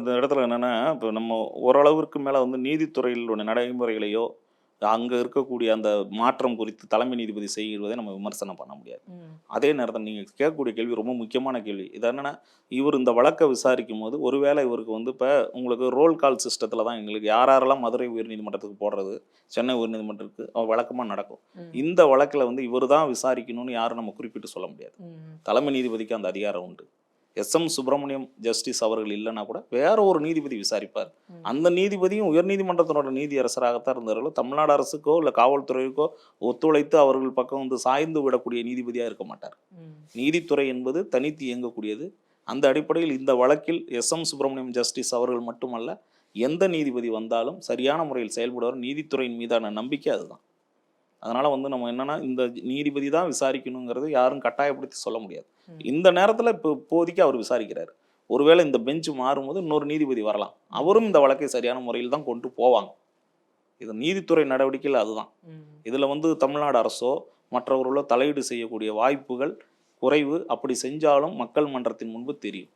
இந்த இடத்துல என்னென்னா இப்போ நம்ம ஓரளவிற்கு மேலே வந்து நீதித்துறையில் உள்ள நடைமுறைகளையோ அங்கே இருக்கக்கூடிய அந்த மாற்றம் குறித்து தலைமை நீதிபதி செய்வதை நம்ம விமர்சனம் பண்ண முடியாது. அதே நேரத்தில் நீங்கள் கேட்கக்கூடிய கேள்வி ரொம்ப முக்கியமான கேள்வி இது என்னென்னா இவர் இந்த வழக்கை விசாரிக்கும் போது ஒருவேளை இவருக்கு வந்து இப்போ உங்களுக்கு ரோல் கால் சிஸ்டத்தில் தான் எங்களுக்கு யார் யாரெல்லாம் மதுரை உயர்நீதிமன்றத்துக்கு போடுறது சென்னை உயர்நீதிமன்றத்துக்கு வழக்கமாக நடக்கும். இந்த வழக்கில் வந்து இவர் தான் விசாரிக்கணும்னு யாரும் நம்ம குறிப்பிட்டு சொல்ல முடியாது. தலைமை நீதிபதிக்கு அந்த அதிகாரம் உண்டு எஸ் எம் சுப்பிரமணியம் ஜஸ்டிஸ் அவர்கள் இல்லைன்னா கூட வேற ஒரு நீதிபதி விசாரிப்பார். அந்த நீதிபதியும் உயர்நீதிமன்றத்தினோட நீதியரசராகத்தான் இருந்தார்களோ தமிழ்நாடு அரசுக்கோ இல்லை காவல்துறைக்கோ ஒத்துழைத்து அவர்கள் பக்கம் வந்து சாய்ந்து விடக்கூடிய நீதிபதியாக இருக்க மாட்டார். நீதித்துறை என்பது தனித்து இயங்கக்கூடியது. அந்த அடிப்படையில் இந்த வழக்கில் எஸ் எம் சுப்பிரமணியம் ஜஸ்டிஸ் அவர்கள் மட்டுமல்ல எந்த நீதிபதி வந்தாலும் சரியான முறையில் செயல்படுவார். நீதித்துறையின் மீதான நம்பிக்கை அதுதான். அதனால வந்து நம்ம என்னன்னா இந்த நீதிபதி தான் விசாரிக்கணுங்கிறது யாரும் கட்டாயப்படுத்தி சொல்ல முடியாது. இந்த நேரத்தில் இப்போ இப்போதைக்கு அவர் விசாரிக்கிறார். ஒருவேளை இந்த பெஞ்ச் மாறும்போது இன்னொரு நீதிபதி வரலாம். அவரும் இந்த வழக்கை சரியான முறையில் தான் கொண்டு போவாங்க. இது நீதித்துறை நடவடிக்கையில் அதுதான். இதில் வந்து தமிழ்நாடு அரசோ மற்றவர்களோ தலையீடு செய்யக்கூடிய வாய்ப்புகள் குறைவு. அப்படி செஞ்சாலும் மக்கள் மன்றத்தின் முன்பு தெரியும்.